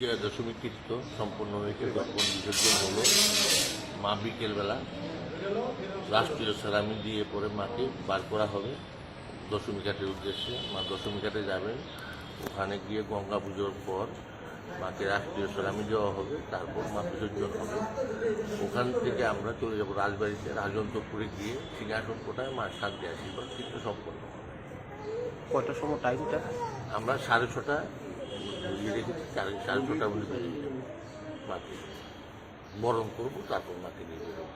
দশমী কীর্ত সম্পূর্ণ হয়েছে তখন বিসর্জন হলো মা বিকেলবেলা। রাষ্ট্রীয় সেরামি দিয়ে পরে মাকে বার করা হবে দশমী ঘাটের উদ্দেশ্যে। মা দশমী ঘাটে যাবেন। ওখানে গিয়ে গঙ্গা পুজোর পর মাকে রাষ্ট্রীয় সেরামি দেওয়া হবে তারপর মা বিসর্জন হবে। ওখান থেকে আমরা চলে যাব রাজবাড়িতে রাজন্তপুরে গিয়ে সিংহাসন কোটায় মার সাথে বা কীর্ত সম্পন্ন হবে। কটার সময় টাইমটা আমরা সাড়ে ছটা রেখেছি সাড়ে সাড়ে ছটা বলে বেরিয়ে মাকে বরণ করব তারপর মাকে নিয়ে বেরোবো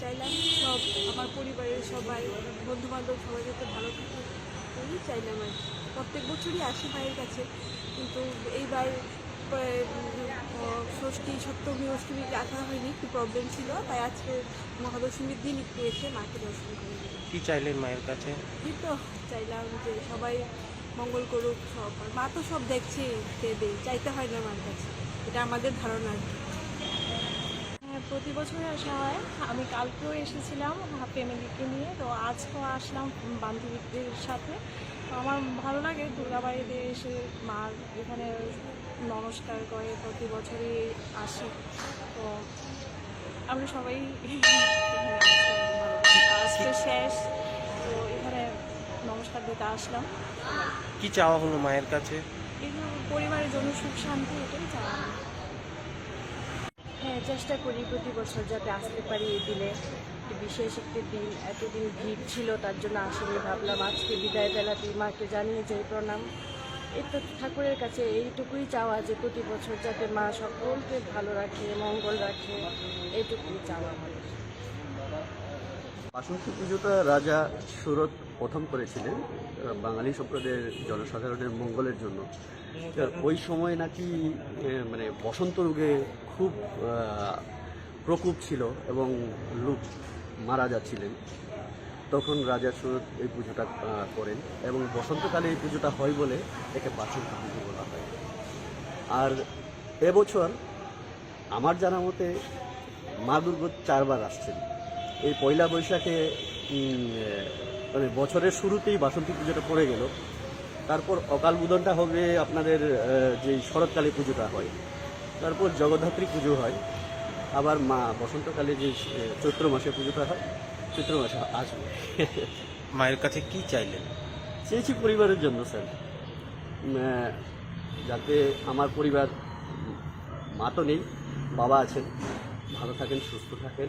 চাইলাম সব আমার পরিবারের সবাই বন্ধু বান্ধব সবাই যাতে ভালো থাকে এই চাইলাম আর প্রত্যেক বছরই আসি মায়ের কাছে কিন্তু এইবার প্রায়, ষষ্ঠী সপ্তমী অষ্টমী আসা হয়নি একটু প্রবলেম ছিল তাই আজকে মহাদশমীর দিন একটু এসে মাকে দর্শন করে কি চাইলেন মায়ের কাছে? এই তো চাইলাম যে সবাই মঙ্গল করুক, সব মা তো সব দেখছে, দেবে, চাইতে হয় না মার কাছে। এটা আমাদের ধারণা আর কি। হ্যাঁ প্রতি বছরই আসা হয়। আমি কালকেও এসেছিলাম ফ্যামিলিকে নিয়ে, তো আজকেও আসলাম বান্ধবীদের সাথে। আমার ভালো লাগে দুর্গাবাড়িতে এসে মার এখানে নমস্কার করে, প্রতি বছরই আসি। তো আমরা সবাই। আজকে শেষ, তো এখানে নমস্কার দিতে আসলাম। কি চাওয়া হলো মায়ের কাছে? পরিবারের জন্য সুখ শান্তি, এটাই চাওয়া হ্যাঁ চেষ্টা করি প্রতি বছর যাতে আসতে পারি এই দিনে। বিশেষ একটি দিন, এতদিন ভিড় ছিল, তার জন্য আসলে ভাবলাম আজকে বিদায় বেলাতেই মাকে জানিয়ে যাই প্রণাম। এই তো ঠাকুরের কাছে এইটুকুই চাওয়া যে প্রতি বছর যাতে মা সকলকে ভালো রাখে, মঙ্গল রাখে, এইটুকুই চাওয়া আমাদের বাসন্তী পুজোটা রাজা সুরত প্রথম করেছিলেন বাঙালি সম্প্রদায়ের জনসাধারণের মঙ্গলের জন্য। ওই সময় নাকি মানে বসন্ত রোগে খুব প্রকোপ ছিল এবং লোক মারা যাচ্ছিলেন। তখন রাজা সুরত এই পুজোটা করেন এবং বসন্তকালে এই পুজোটা হয় বলে একে বাসন্তী পুজো বলা হয়। আর এবছর আমার জানা মতে মা দুর্গা চারবার আসছেন। এই পয়লা বৈশাখে মানে বছরের শুরুতেই বাসন্তী পুজোটা পড়ে গেল। তারপর অকাল বোধনটা হবে আপনাদের যে শরৎকালে পুজোটা হয়। তারপর জগদ্ধাত্রী পুজো হয়। আবার মা বসন্তকালে যে চৈত্র মাসে পুজোটা হয় চৈত্র মাসে আসবে। মায়ের কাছে কি চাইলেন? চেয়েছি পরিবারের জন্য স্যার। যাতে আমার পরিবার মা তো নেই বাবা আছেন ভালো থাকেন সুস্থ থাকেন।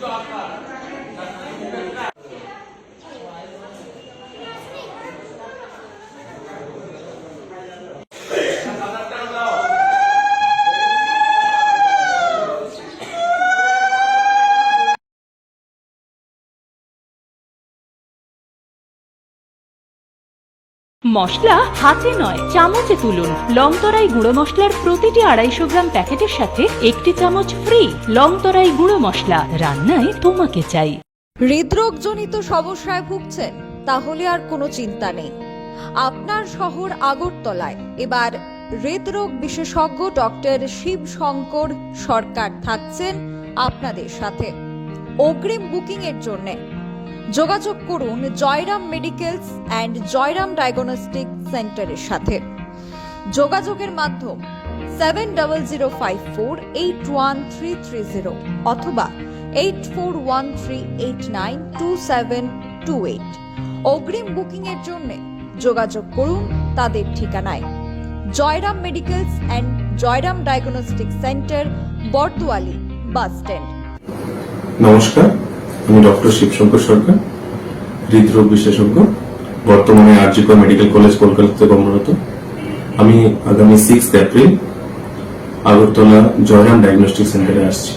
চেয়েছি। মশলা হাতে নয়, চামচে তুলুন। লংতরাই গুঁড়ো মশলার প্রতিটি আড়াইশো গ্রাম প্যাকেটের সাথে একটি চামচ ফ্রি লংতরাই গুঁড়ো মশলা। রান্নায় তোমাকে চাই। হৃদরোগজনিত সমস্যায় ভুগছেন তাহলে আর কোনো চিন্তা নেই। আপনার শহর আগরতলায়। এবার হৃদরোগ বিশেষজ্ঞ ডক্টর শিব শঙ্কর সরকার থাকছেন আপনাদের সাথে। অগ্রিম বুকিং এর জন্য যোগাযোগ করুন Jairam medicals and Jairam diagnostic সেন্টারের সাথে। যোগাযোগের মাধ্যম seven double zero five four eight one three three zero অথবা eight four one three eight nine two seven two eight. অগ্রিম বুকিং এর জন্য যোগাযোগ করুন তাদের ঠিকানায়। Jairam medicals and Jairam diagnostic centre Bordowali bus stand. নমস্কার। আমি ডক্টর শিবশঙ্কর সরকার, হৃদরোগ বিশেষজ্ঞ, বর্তমানে আরজিকর মেডিকেল কলেজ, কলকাতাতে কর্মরত। আমি আগামী six April Agartala Jairam diagnostic সেন্টারে আসছি।